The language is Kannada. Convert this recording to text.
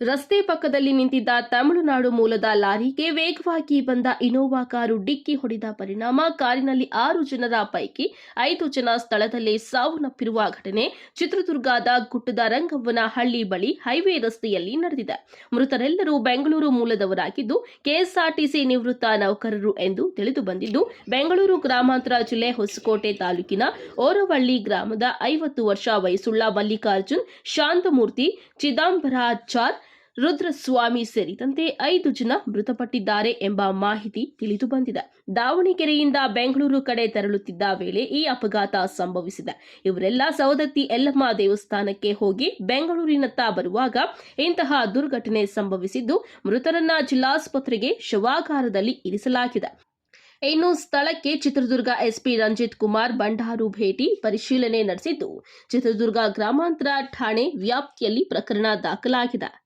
ರಸ್ತೆ ಪಕ್ಕದಲ್ಲಿ ನಿಂತಿದ್ದ ತಮಿಳುನಾಡು ಮೂಲದ ಲಾರಿಗೆ ವೇಗವಾಗಿ ಬಂದ ಇನೋವಾ ಕಾರು ಡಿಕ್ಕಿ ಹೊಡೆದ ಪರಿಣಾಮ. ಕಾರಿನಲ್ಲಿ ಆರು ಜನರ ಪೈಕಿ ಐದು ಜನ ಸ್ಥಳದಲ್ಲೇ ಸಾವನ್ನಪ್ಪಿರುವ ಘಟನೆ. ಚಿತ್ರದುರ್ಗದ ಗುಟ್ಟದ ರಂಗವ್ವನ ಹಳ್ಳಿ ಬಳಿ ಹೈವೇ ರಸ್ತೆಯಲ್ಲಿ ನಡೆದಿದೆ. ಮೃತರೆಲ್ಲರೂ ಬೆಂಗಳೂರು ಮೂಲದವರಾಗಿದ್ದು, ಕೆಎಸ್ಆರ್ಟಿಸಿ ನಿವೃತ್ತ ನೌಕರರು ಎಂದು ತಿಳಿದು ಬಂದಿದ್ದು, ಬೆಂಗಳೂರು ಗ್ರಾಮಾಂತರ ಜಿಲ್ಲೆ ಹೊಸಕೋಟೆ ತಾಲೂಕಿನ ಓರವಳ್ಳಿ ಗ್ರಾಮದ ಐವತ್ತು ವರ್ಷ ವಯಸ್ಸುಳ್ಳ ಮಲ್ಲಿಕಾರ್ಜುನ್, ಶಾಂತಮೂರ್ತಿ, ಚಿದಂಬರಾಚಾರ್ ರುದ್ರಸ್ವಾಮಿ ಸೇರಿದಂತೆ ಐದು ಜನ ಮೃತಪಟ್ಟಿದ್ದಾರೆ ಎಂಬ ಮಾಹಿತಿ ತಿಳಿದು ಬಂದಿದೆ. ದಾವಣಗೆರೆಯಿಂದ ಬೆಂಗಳೂರು ಕಡೆ ತೆರಳುತ್ತಿದ್ದ ವೇಳೆ ಈ ಅಪಘಾತ ಸಂಭವಿಸಿದೆ. ಇವರೆಲ್ಲ ಸವದತ್ತಿ ಯಲ್ಲಮ್ಮ ದೇವಸ್ಥಾನಕ್ಕೆ ಹೋಗಿ ಬೆಂಗಳೂರಿನತ್ತ ಬರುವಾಗ ಇಂತಹ ದುರ್ಘಟನೆ ಸಂಭವಿಸಿದ್ದು ಮೃತರನ್ನ ಜಿಲ್ಲಾಸ್ಪತ್ರೆಗೆ ಶವಾಗಾರದಲ್ಲಿ ಇರಿಸಲಾಗಿದೆ. ಇನ್ನು ಸ್ಥಳಕ್ಕೆ ಚಿತ್ರದುರ್ಗ ಎಸ್ಪಿ ರಂಜಿತ್ ಕುಮಾರ್ ಬಂಡಾರು ಭೇಟಿ ಪರಿಶೀಲನೆ ನಡೆಸಿದ್ದು, ಚಿತ್ರದುರ್ಗ ಗ್ರಾಮಾಂತರ ಠಾಣೆ ವ್ಯಾಪ್ತಿಯಲ್ಲಿ ಪ್ರಕರಣ ದಾಖಲಾಗಿದೆ.